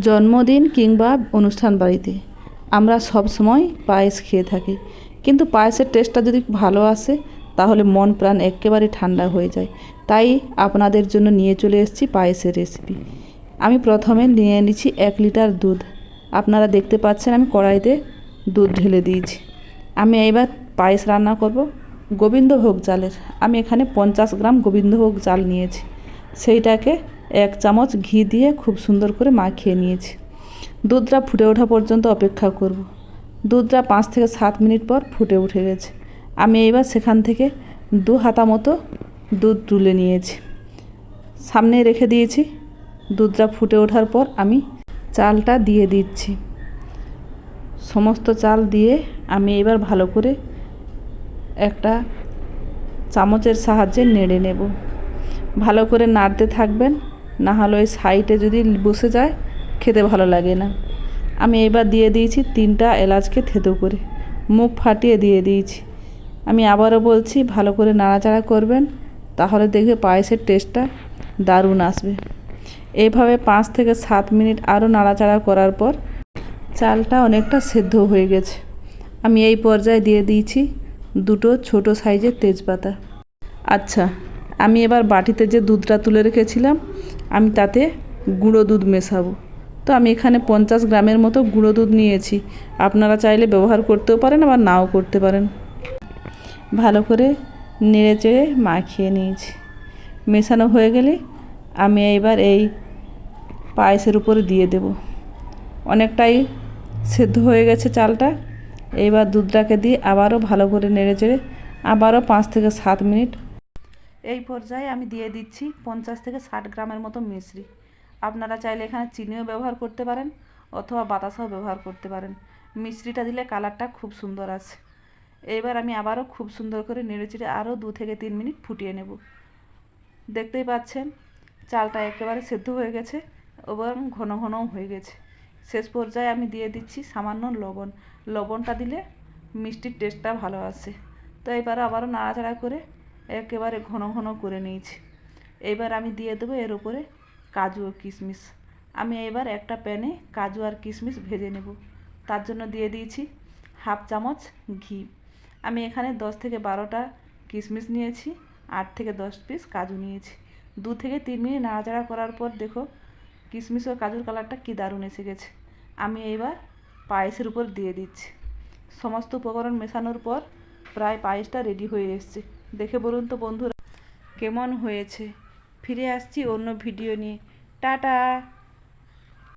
জন্মদিন কিংবা অনুষ্ঠান বাড়িতে। আমরা সব সময় পায়েস খেয়ে থাকি। কিন্তু পায়েসের টেস্টটা যদি ভালো আসে, তাহলে মন প্রাণ একেবারে ঠান্ডা হয়ে যায়। তাই আপনাদের জন্য নিয়ে চলে এসেছি পায়েসের রেসিপি আমি প্রথমে নিয়ে নিচ্ছি এক লিটার দুধ। আপনারা দেখতে পাচ্ছেন আমি কড়াইতে দুধ ঢেলে দিয়েছি। আমি এবার পায়েস রান্না করব গোবিন্দভোগ চালের। আমি এখানে পঞ্চাশ গ্রাম গোবিন্দভোগ চাল নিয়েছি। সেইটাকে এক চামচ ঘি দিয়ে খুব সুন্দর করে মাখিয়ে নিয়েছি। দুধটা ফুটে ওঠা পর্যন্ত অপেক্ষা করব। দুধটা পাঁচ থেকে সাত মিনিট পর ফুটে উঠে গেছে। আমি এবার সেখান থেকে দু হাতা মতো দুধ তুলে নিয়েছি। সামনে রেখে দিয়েছি। দুধটা ফুটে ওঠার পর আমি চালটা দিয়ে দিচ্ছি। সমস্ত চাল দিয়ে আমি এবার ভালো করে একটা চামচের সাহায্যে নেড়ে নেব। ভালো করে নাড়তে থাকবেন। না হলে ওই সাইডে যদি বসে যায়, খেতে ভালো লাগে না। আমি এবার দিয়ে দিয়েছি তিনটা এলাচকে থেতো করে। মুখ ফাটিয়ে দিয়ে দিয়েছি। আমি আবারও বলছি, ভালো করে নাড়াচাড়া করবেন, তাহলে দেখবে পায়েসের টেস্টটা দারুণ আসবে। এইভাবে পাঁচ থেকে সাত মিনিট আরও নাড়াচাড়া করার পর চালটা অনেকটা সেদ্ধ হয়ে গেছে। আমি এই পর্যায়ে দিয়ে দিয়েছি দুটো ছোট সাইজের তেজপাতা। আচ্ছা আমি এবার বাটিতে যে দুধটা তুলে রেখেছিলাম, আমি তাতে গুঁড়ো দুধ মেশাবো। তো আমি এখানে পঞ্চাশ গ্রামের মতো গুঁড়ো দুধ নিয়েছি। আপনারা চাইলে ব্যবহার করতেও পারেন, আবার নাও করতে পারেন। ভালো করে নেড়ে চেড়ে মাখিয়ে নিয়েছি। মেশানো হয়ে গেলে আমি এবার এই পায়েসের উপরে দিয়ে দেব। অনেকটাই সেদ্ধ হয়ে গেছে চালটা। এইবার দুধটাকে দিয়ে আবারও ভালো করে নেড়ে চেড়ে আবারও পাঁচ থেকে সাত মিনিট এই পর্যায়ে আমি দিয়ে দিচ্ছি পঞ্চাশ থেকে ষাট গ্রামের মতো মিশ্রি। আপনারা চাইলে এখানে চিনিও ব্যবহার করতে পারেন অথবা বাতাসাও ব্যবহার করতে পারেন। মিশ্রিটা দিলে কালারটা খুব সুন্দর আছে। এবার আমি আবারও খুব সুন্দর করে নেড়ে চেড়ে আরও দু থেকে তিন মিনিট ফুটিয়ে নেব। দেখতেই পাচ্ছেন, চালটা একেবারে সেদ্ধ হয়ে গেছে এবং ঘন ঘনও হয়ে গেছে। শেষ পর্যায়ে আমি দিয়ে দিচ্ছি সামান্য লবণ। লবণটা দিলে মিষ্টির টেস্টটা ভালো আসে। তো এবার আবারও নাড়াচাড়া করে একেবারে ঘন ঘন করে নিয়েছি। এবার আমি দিয়ে দেবো এর উপরে কাজু ও কিশমিশ। আমি এবার একটা প্যানে কাজু আর কিশমিশ ভেজে নেব। তার জন্য দিয়ে দিয়েছি হাফ চামচ ঘি। আমি এখানে দশ থেকে বারোটা কিশমিশ নিয়েছি, আট থেকে দশ পিস কাজু নিয়েছি। দু থেকে তিন মিনিট নাড়াচাড়া করার পর দেখো কিশমিশ ও কাজুর কালারটা কী দারুণ এসে গেছে। আমি এবার পায়েসের উপর দিয়ে দিচ্ছি। সমস্ত উপকরণ মেশানোর পর প্রায় পায়েসটা রেডি হয়ে এসছে। দেখে বলুন তো বন্ধুরা কেমন হয়েছে? ফিরে আসছি অন্য ভিডিও নিয়ে। টাটা!